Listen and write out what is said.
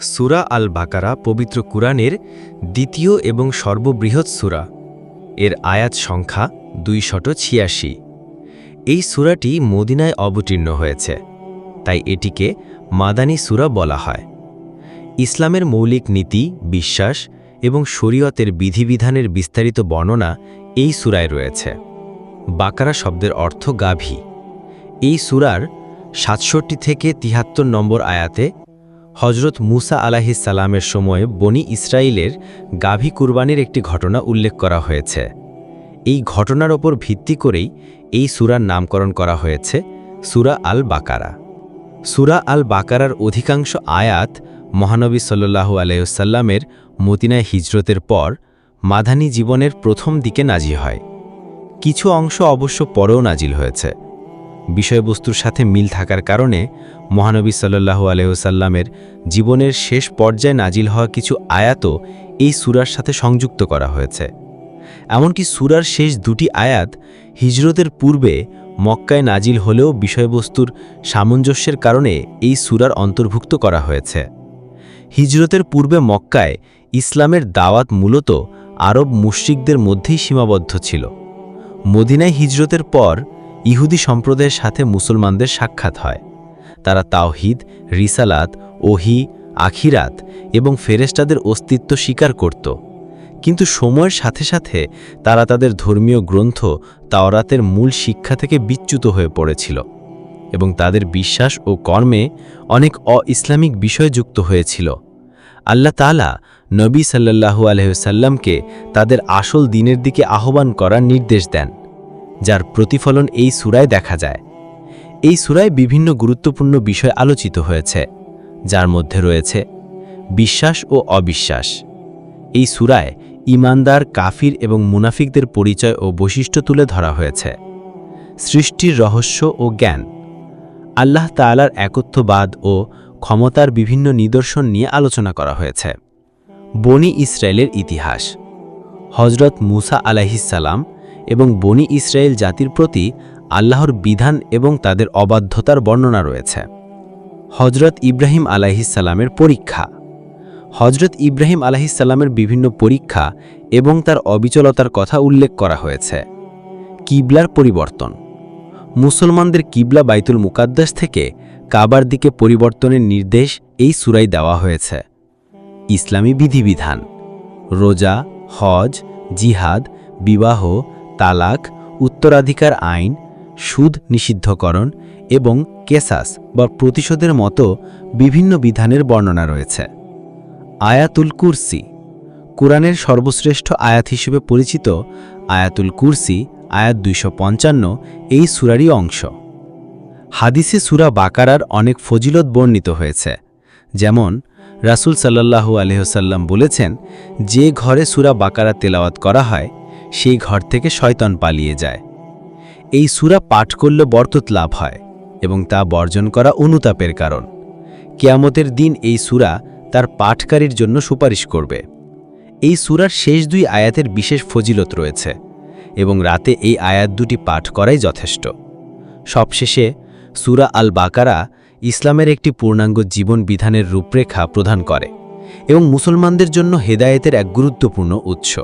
সুরা আল বাকারা পবিত্র কুরআনের দ্বিতীয় এবং সর্ববৃহৎ সুরা। এর আয়াত সংখ্যা দুইশত ছিয়াশি। এই সুরাটি মদিনায় অবতীর্ণ হয়েছে, তাই এটিকে মাদানী সুরা বলা হয়। ইসলামের মৌলিক নীতি, বিশ্বাস এবং শরীয়তের বিধিবিধানের বিস্তারিত বর্ণনা এই সুরায় রয়েছে। বাকারা শব্দের অর্থ গাভী। এই সুরার সাতষট্টি থেকে তিহাত্তর নম্বর আয়াতে হজরত মুসা সালামের সময়ে বনি ইসরায়েলের গাভী কুরবানির একটি ঘটনা উল্লেখ করা হয়েছে। এই ঘটনার ওপর ভিত্তি করেই এই সুরার নামকরণ করা হয়েছে, সুরা আল বাকারা সুরা আল বাকারার অধিকাংশ আয়াত মহানবী সাল্লু আলাইসাল্লামের মদিনায় হিজরতের পর মাধানী জীবনের প্রথম দিকে নাজি হয়। কিছু অংশ অবশ্য পরেও নাজিল হয়েছে। বিষয়বস্তুর সাথে মিল থাকার কারণে মহানবী সাল্লাহু আলহ্লামের জীবনের শেষ পর্যায়ে নাজিল হওয়া কিছু আয়াতও এই সুরার সাথে সংযুক্ত করা হয়েছে। এমনকি সুরার শেষ দুটি আয়াত হিজরতের পূর্বে মক্কায় নাজিল হলেও বিষয়বস্তুর সামঞ্জস্যের কারণে এই সুরার অন্তর্ভুক্ত করা হয়েছে। হিজরতের পূর্বে মক্কায় ইসলামের দাওয়াত মূলত আরব মুশ্রিকদের মধ্যেই সীমাবদ্ধ ছিল। মদিনায় হিজরতের পর ইহুদি সম্প্রদায়ের সাথে মুসলমানদের সাক্ষাৎ হয়। তারা তাওহিদ, রিসালাত, ওহি, আখিরাত এবং ফেরেস্টাদের অস্তিত্ব স্বীকার করত। কিন্তু সময়ের সাথে সাথে তারা তাদের ধর্মীয় গ্রন্থ তাওরাতের মূল শিক্ষা থেকে বিচ্যুত হয়ে পড়েছিল এবং তাদের বিশ্বাস ও কর্মে অনেক অ ইসলামিক বিষয় যুক্ত হয়েছিল। আল্লাহ তালা নবী সাল্লাহু আলহ্লামকে তাদের আসল দিনের দিকে আহ্বান করার নির্দেশ দেন। যার প্রতিফলন এই সুরায় দেখা যায়। এই সুরায় বিভিন্ন গুরুত্বপূর্ণ বিষয় আলোচিত হয়েছে, যার মধ্যে রয়েছে বিশ্বাস ও অবিশ্বাস। এই সুরায় ইমানদার, কাফির এবং মুনাফিকদের পরিচয় ও বৈশিষ্ট্য তুলে ধরা হয়েছে। সৃষ্টির রহস্য ও জ্ঞান, আল্লাহ তালার একত্ববাদ ও ক্ষমতার বিভিন্ন নিদর্শন নিয়ে আলোচনা করা হয়েছে। বনি ইসরায়েলের ইতিহাস হজরত মুসা আলাহিসাল্লাম এবং বনি ইসরায়েল জাতির প্রতি আল্লাহর বিধান এবং তাদের অবাধ্যতার বর্ণনা রয়েছে। হজরত ইব্রাহিম আলাহিসাল্লামের পরীক্ষা। হজরত ইব্রাহিম আলাহিসাল্লামের বিভিন্ন পরীক্ষা এবং তার অবিচলতার কথা উল্লেখ করা হয়েছে। কিবলার পরিবর্তন। মুসলমানদের কিবলা বাইতুল মুকাদ্দাস থেকে কাবার দিকে পরিবর্তনের নির্দেশ এই সুরাই দেওয়া হয়েছে। ইসলামী বিধিবিধান। রোজা, হজ, জিহাদ, বিবাহ তালাক, উত্তরাধিকার আইন, সুদ নিষিদ্ধকরণ এবং কেসাস বা প্রতিশোধের মতো বিভিন্ন বিধানের বর্ণনা রয়েছে। আয়াতুল কুরসি, কোরআনের সর্বশ্রেষ্ঠ আয়াত হিসেবে পরিচিত আয়াতুল কুরসি, আয়াত দুইশ পঞ্চান্ন, এই সুরারই অংশ। হাদিসে সুরা বাকারার অনেক ফজিলত বর্ণিত হয়েছে। যেমন, রাসুল সাল্লাহু আলহ্লাম বলেছেন, যে ঘরে সুরা বাকারা তেলাওয়াত করা হয় সেই ঘর থেকে শয়তন পালিয়ে যায়। এই সুরা পাঠ করলে বরতত লাভ হয় এবং তা বর্জন করা অনুতাপের কারণ। কেয়ামতের দিন এই সুরা তার পাঠকারীর জন্য সুপারিশ করবে। এই সুরার শেষ দুই আয়াতের বিশেষ ফজিলত রয়েছে এবং রাতে এই আয়াত দুটি পাঠ করাই যথেষ্ট। সবশেষে সুরা আল বাকারা ইসলামের একটি পূর্ণাঙ্গ জীবন বিধানের রূপরেখা প্রদান করে এবং মুসলমানদের জন্য হেদায়েতের এক গুরুত্বপূর্ণ উৎস।